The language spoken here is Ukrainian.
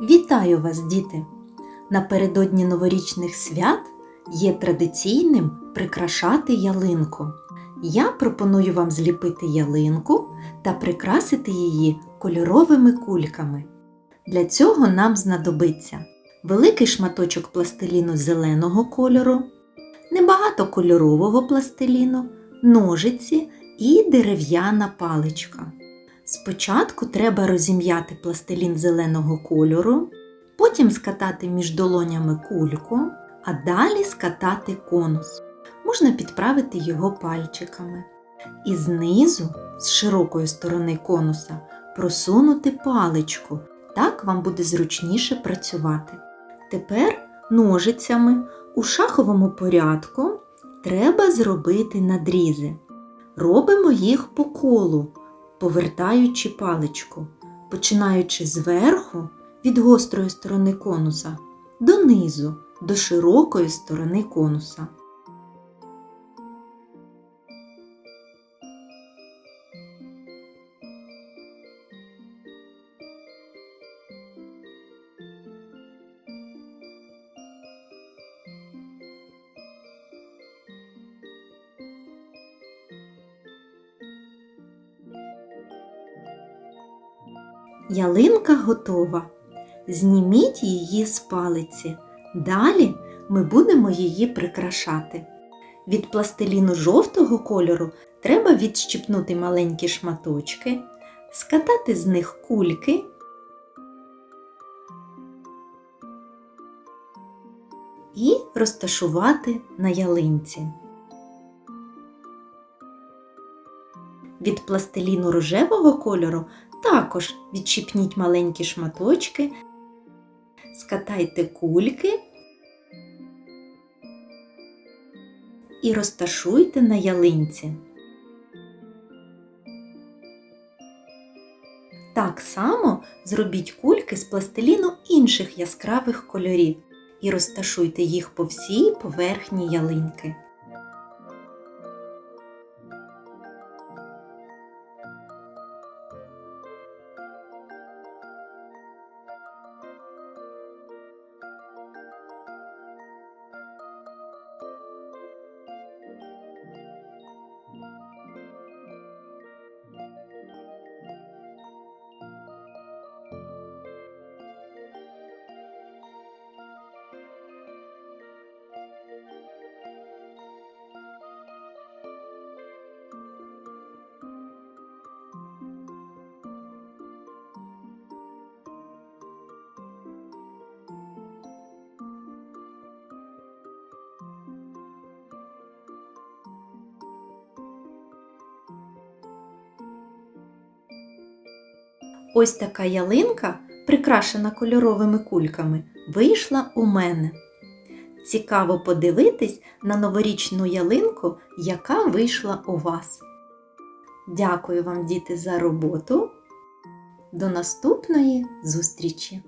Вітаю вас, діти! Напередодні новорічних свят є традиційним прикрашати ялинку. Я пропоную вам зліпити ялинку та прикрасити її кольоровими кульками. Для цього нам знадобиться великий шматочок пластиліну зеленого кольору, небагато кольорового пластиліну, ножиці і дерев'яна паличка. Спочатку треба розім'яти пластилін зеленого кольору, потім скатати між долонями кульку, а далі скатати конус. Можна підправити його пальчиками. І знизу, з широкої сторони конуса, просунути паличку. Так вам буде зручніше працювати. Тепер ножицями у шаховому порядку треба зробити надрізи. Робимо їх по колу повертаючи паличку, починаючи зверху від гострої сторони конуса донизу, до широкої сторони конуса. Ялинка готова. Зніміть її з палиці. Далі ми будемо її прикрашати. Від пластиліну жовтого кольору треба відщипнути маленькі шматочки, скатати з них кульки. І розташувати на ялинці. Від пластиліну рожевого кольору також відчіпніть маленькі шматочки, скатайте кульки і розташуйте на ялинці. Так само зробіть кульки з пластиліну інших яскравих кольорів і розташуйте їх по всій поверхні ялинки. Ось така ялинка, прикрашена кольоровими кульками, вийшла у мене. Цікаво подивитись на новорічну ялинку, яка вийшла у вас. Дякую вам, діти, за роботу. До наступної зустрічі!